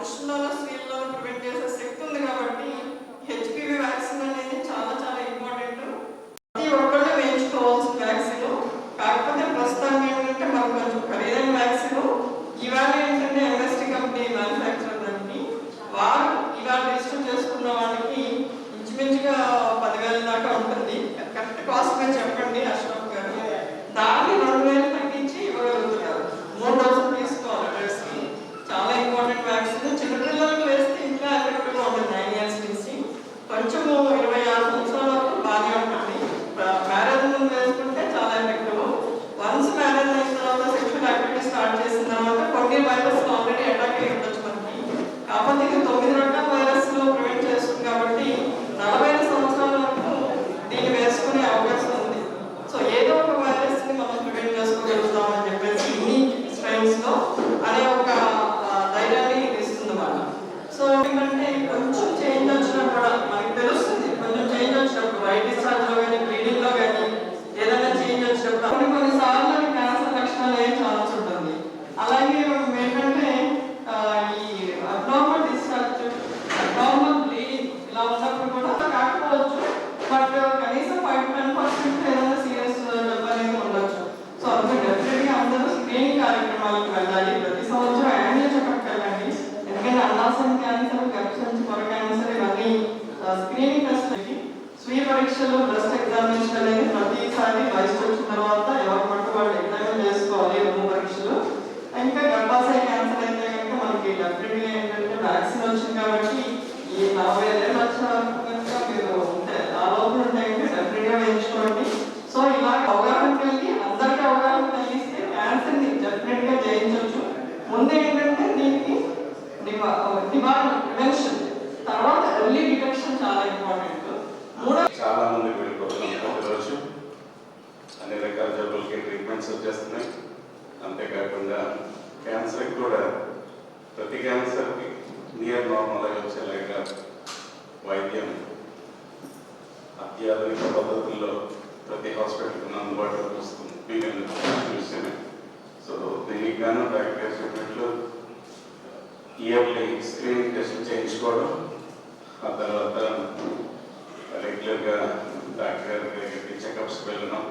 запрошено на కార్యక్రమాలకు వెళ్ళాలి ప్రతి సంవత్సరం యాన్యువల్ చెకప్ వెళ్ళండి ఎందుకంటే అన్నాసం క్యాన్సర్ గర్భసంచి పొర క్యాన్సర్ ఇవన్నీ స్క్రీనింగ్ టెస్ట్ స్వీయ పరీక్షలు బ్రెస్ట్ ఎగ్జామినేషన్ అనేది ప్రతిసారి వయసు వచ్చిన తర్వాత ఎవరి పట్టు వాళ్ళు ఎగ్జామిన్ చేసుకోవాలి రూమ్ పరీక్షలు. ఇంకా గర్భాశయ క్యాన్సర్ అయితే కనుక మనకి డెఫినెట్గా ఏంటంటే వ్యాక్సిన్ వచ్చింది కాబట్టి ఈ నలభై ఐదేళ్ళు వచ్చిన వరకు కనుక మీరు ఉంటే ఆ లోపల ఉంటే కనుక డెఫినెట్గా వేయించుకోండి సో ఇలా అవగాహన కలిగి అందరికీ అవగాహన కలిగిస్తే క్యాన్సర్ని డెఫినెట్గా జయించవచ్చు ముందు ఏంటంటే దీనికి నివా ప్రివెన్షన్ తర్వాత ఎర్లీ డిటెక్షన్ చాలా ఇంపార్టెంట్ మూడో చాలా మంది వెళ్ళిపోతున్నాం రోజు అన్ని రకాల జబ్బులకి ట్రీట్మెంట్స్ వచ్చేస్తున్నాయి. అంతేకాకుండా క్యాన్సర్కి కూడా ప్రతి క్యాన్సర్కి నియర్ నార్మల్ వచ్చేలాగా వైద్యం అత్యాధునిక పద్ధతుల్లో ప్రతి హాస్పిటల్కి అందుబాటులోకి వస్తుంది. మీకు అందరికీ విషయమే సో దీనికి గాను డాక్టర్ చెప్పినట్లు ఇయర్లీ స్క్రీనింగ్ టెస్ట్ చేయించుకోవడం ఆ తర్వాత రెగ్యులర్గా డాక్టర్ దగ్గరికి చెకప్స్కి వెళ్ళడం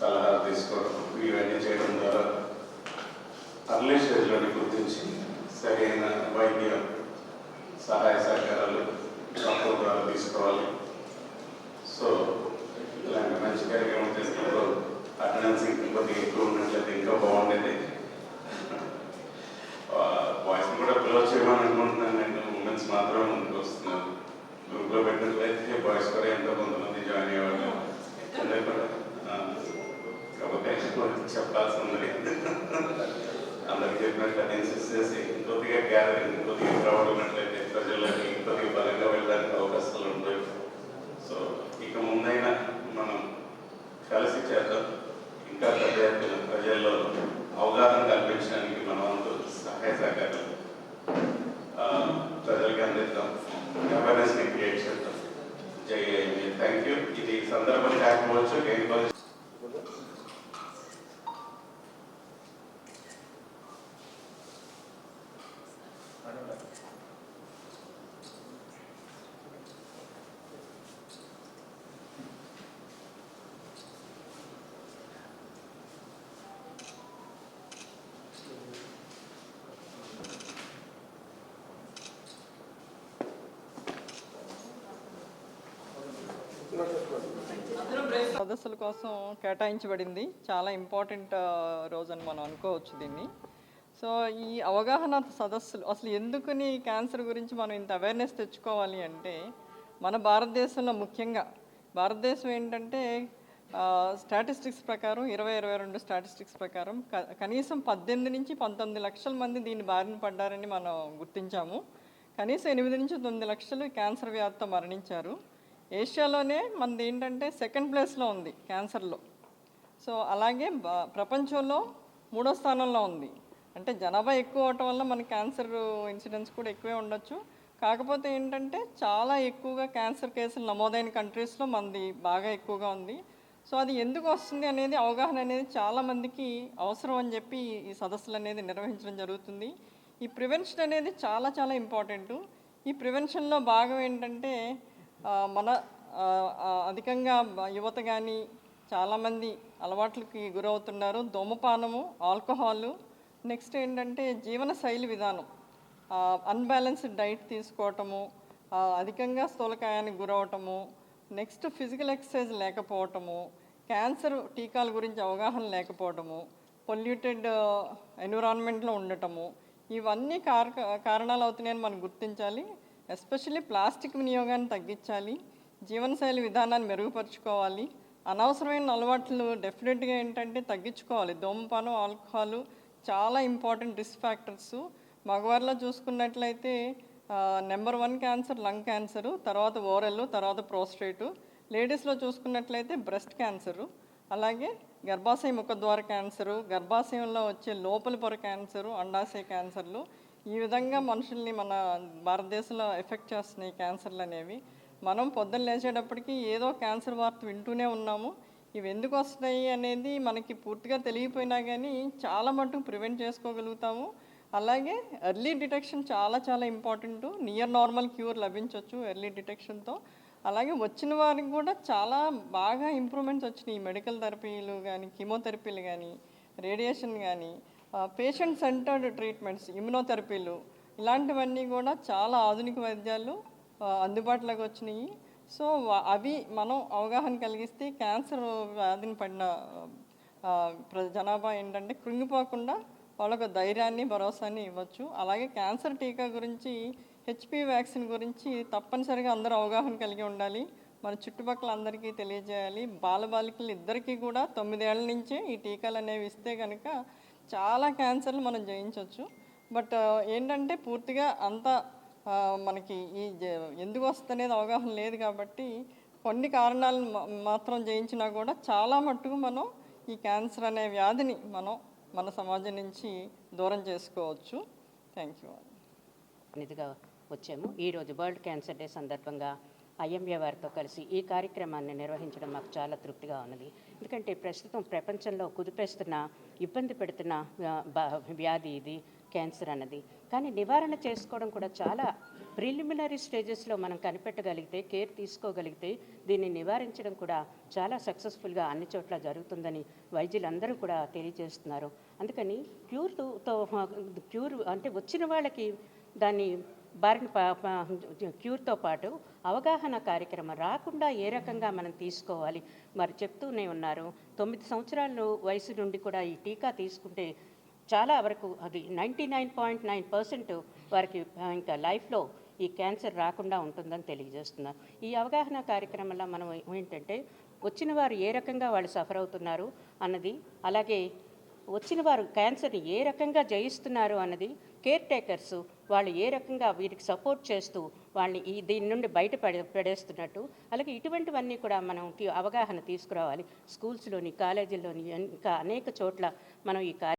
సలహాలు తీసుకోవడం ఇవన్నీ చేయడం ద్వారా అర్లీ స్టేజ్లోని గుర్తించి సరైన వైద్య సహాయ సహకారాలు డాక్టర్ ద్వారా తీసుకోవాలి. సో ఇలాంటి మంచి కార్యక్రమం చేసినప్పుడు అటెండెన్స్ ఇంకొద్దిగా ఎక్కువ ఉన్నట్లయితే ఇంకా బాగుండేది. వాయిస్ కూడా క్లోజ్ చేయమని అనుకుంటున్నాను నేను ఉమెన్స్ మాత్రం ముందుకు వస్తున్నారు గ్రూప్లో పెట్టినట్లయితే బాయ్స్ కూడా ఎంతో కొంతమంది జాయిన్ అయ్యేవాళ్ళు అందరూ కూడా, ఆ, కాకపోతే చెప్పాల్సి ఉన్నది అందరికి చెప్పినట్లు అది ఇన్సిస్ట్ చేసి ఇంకొద్దిగా గ్యాదరింగ్ ఇంకొద్దిగా క్రౌడ్ ఉన్నట్లయితే ప్రజలకి ఇంకొద్దిగా బలంగా వెళ్ళడానికి అవకాశాలు ఉంటాయి సో ఇక ముందైనా సదస్సుల కోసం కేటాయించబడింది. చాలా ఇంపార్టెంట్ రోజు అని మనం అనుకోవచ్చు దీన్ని. సో ఈ అవగాహన సదస్సులు అసలు ఎందుకుని క్యాన్సర్ గురించి మనం ఇంత అవేర్నెస్ తెచ్చుకోవాలి అంటే మన భారతదేశంలో ముఖ్యంగా భారతదేశం ఏంటంటే స్టాటిస్టిక్స్ ప్రకారం ఇరవై ఇరవై రెండు స్టాటిస్టిక్స్ ప్రకారం కనీసం పద్దెనిమిది నుంచి పంతొమ్మిది లక్షల మంది దీని బారిన పడ్డారని మనం గుర్తించాము. కనీసం ఎనిమిది నుంచి తొమ్మిది లక్షలు క్యాన్సర్ వ్యాధితో మరణించారు. ఏషియాలోనే మనది ఏంటంటే సెకండ్ ప్లేస్లో ఉంది క్యాన్సర్లో. సో అలాగే ప్రపంచంలో మూడో స్థానంలో ఉంది. అంటే జనాభా ఎక్కువ అవటం వల్ల మన క్యాన్సర్ ఇన్సిడెన్స్ కూడా ఎక్కువే ఉండొచ్చు. కాకపోతే ఏంటంటే చాలా ఎక్కువగా క్యాన్సర్ కేసులు నమోదైన కంట్రీస్లో మనది బాగా ఎక్కువగా ఉంది. సో అది ఎందుకు వస్తుంది అనేది అవగాహన అనేది చాలామందికి అవసరం అని చెప్పి ఈ సదస్సులు అనేది నిర్వహించడం జరుగుతుంది. ఈ ప్రివెన్షన్ అనేది చాలా చాలా ఇంపార్టెంట్. ఈ ప్రివెన్షన్లో భాగం ఏంటంటే మన అధికంగా యువత కానీ చాలామంది అలవాట్లకి గురవుతున్నారు. ధూమపానము ఆల్కహాలు. నెక్స్ట్ ఏంటంటే జీవన శైలి విధానం. అన్బ్యాలెన్స్డ్ డైట్ తీసుకోవటము అధికంగా స్థూలకాయానికి గురవటము నెక్స్ట్ ఫిజికల్ ఎక్సర్సైజ్ లేకపోవటము క్యాన్సర్ టీకాల గురించి అవగాహన లేకపోవటము పొల్యూటెడ్ ఎన్విరాన్మెంట్లో ఉండటము ఇవన్నీ కారక కారణాలు అవుతున్నాయని మనం గుర్తించాలి. ఎస్పెషల్లీ ప్లాస్టిక్ వినియోగాన్ని తగ్గించాలి జీవనశైలి విధానాన్ని మెరుగుపరుచుకోవాలి. అనవసరమైన అలవాట్లు డెఫినెట్గా ఏంటంటే తగ్గించుకోవాలి. ధూమపానం ఆల్కహాల్ చాలా ఇంపార్టెంట్ రిస్క్ ఫ్యాక్టర్స్. మగవారిలో చూసుకున్నట్లయితే number one cancer lung cancer తర్వాత ఓరల్ తర్వాత ప్రోస్టేటు. లేడీస్లో చూసుకున్నట్లయితే బ్రెస్ట్ క్యాన్సరు అలాగే గర్భాశయ ముఖద్వార క్యాన్సరు గర్భాశయంలో వచ్చే లోపల పొర క్యాన్సరు అండాశయ క్యాన్సర్లు ఈ విధంగా మనుషుల్ని మన భారతదేశంలో ఎఫెక్ట్ చేస్తున్నాయి క్యాన్సర్లు అనేవి. మనం పొద్దున్న లేచేటప్పటికి ఏదో క్యాన్సర్ వార్త వింటూనే ఉన్నాము. ఇవి ఎందుకు వస్తున్నాయి అనేది మనకి పూర్తిగా తెలియపోయినా కానీ చాలా మటుకు ప్రివెంట్ చేసుకోగలుగుతాము. అలాగే ఎర్లీ డిటెక్షన్ చాలా చాలా ఇంపార్టెంట్. నియర్ నార్మల్ క్యూర్ లభించవచ్చు ఎర్లీ డిటెక్షన్తో. అలాగే వచ్చిన వారికి కూడా చాలా బాగా ఇంప్రూవ్మెంట్స్ వచ్చినాయి. మెడికల్ థెరపీలు కానీ కీమోథెరపీలు కానీ రేడియేషన్ కానీ పేషెంట్ సెంటర్డ్ ట్రీట్మెంట్స్ ఇమ్యునోథెరపీలు ఇలాంటివన్నీ కూడా చాలా ఆధునిక వైద్యాలు అందుబాటులోకి వచ్చినాయి. సో అవి మనం అవగాహన కలిగిస్తే క్యాన్సర్ వ్యాధిని పడిన ప్ర జనాభా ఏంటంటే కృంగిపోకుండా వాళ్ళకు ధైర్యాన్ని భరోసాని ఇవ్వచ్చు. అలాగే క్యాన్సర్ టీకా గురించి హెచ్పి వ్యాక్సిన్ గురించి తప్పనిసరిగా అందరూ అవగాహన కలిగి ఉండాలి. మన చుట్టుపక్కల అందరికీ తెలియజేయాలి. బాలబాలికలు ఇద్దరికీ కూడా తొమ్మిదేళ్ళ నుంచే ఈ టీకాలు అనేవి ఇస్తే కనుక చాలా క్యాన్సర్లు మనం జయించవచ్చు బట్ ఏంటంటే పూర్తిగా అంత మనకి ఈ ఎందుకు వస్తుందనేది అవగాహన లేదు కాబట్టి కొన్ని కారణాలు మాత్రం జయించినా కూడా చాలా మట్టుకు మనం ఈ క్యాన్సర్ అనే వ్యాధిని మనం మన సమాజం నుంచి దూరం చేసుకోవచ్చు. Thank you. ఇదిగా వచ్చాము. ఈరోజు వరల్డ్ క్యాన్సర్ డే సందర్భంగా ఐఎంఏ వారితో కలిసి ఈ కార్యక్రమాన్ని నిర్వహించడం మాకు చాలా తృప్తిగా ఉన్నది. ఎందుకంటే ప్రస్తుతం ప్రపంచంలో కుదిపేస్తున్న ఇబ్బంది పెడుతున్న బా- వ్యాధి ఇది క్యాన్సర్ అన్నది. కానీ నివారణ చేసుకోవడం కూడా చాలా ప్రిలిమినరీ స్టేజెస్లో మనం కనిపెట్టగలిగితే కేర్ తీసుకోగలిగితే దీన్ని నివారించడం కూడా చాలా సక్సెస్ఫుల్గా అన్ని చోట్ల జరుగుతుందని వైద్యులందరూ కూడా తెలియజేస్తున్నారు. అందుకని క్యూర్తో క్యూర్ అంటే వచ్చిన వాళ్ళకి దాన్ని బారిన ప- క్యూర్తో పాటు అవగాహన కార్యక్రమం రాకుండా ఏ రకంగా మనం తీసుకోవాలి? మరి చెప్తూనే ఉన్నారు. తొమ్మిది సంవత్సరాల వయసు నుండి కూడా ఈ టీకా తీసుకుంటే చాలా వరకు అది ninety nine point nine percent వారికి ఇంకా లైఫ్లో ఈ క్యాన్సర్ రాకుండా ఉంటుందని తెలియజేస్తున్నారు. ఈ అవగాహన కార్యక్రమంలో మనం ఏంటంటే వచ్చిన వారు ఏ రకంగా వాళ్ళు సఫర్ అవుతున్నారు అన్నది అలాగే వచ్చిన వారు క్యాన్సర్ని ఏ రకంగా జయిస్తున్నారు అన్నది కేర్ టేకర్స్ వాళ్ళు ఏ రకంగా వీరికి సపోర్ట్ చేస్తూ వాళ్ళని ఈ దీని నుండి బయట పడే పడేస్తున్నట్టు అలాగే ఇటువంటివన్నీ కూడా మనం అవగాహన తీసుకురావాలి. స్కూల్స్లోని కాలేజీల్లోని ఇంకా అనేక చోట్ల మనం ఈ కార్య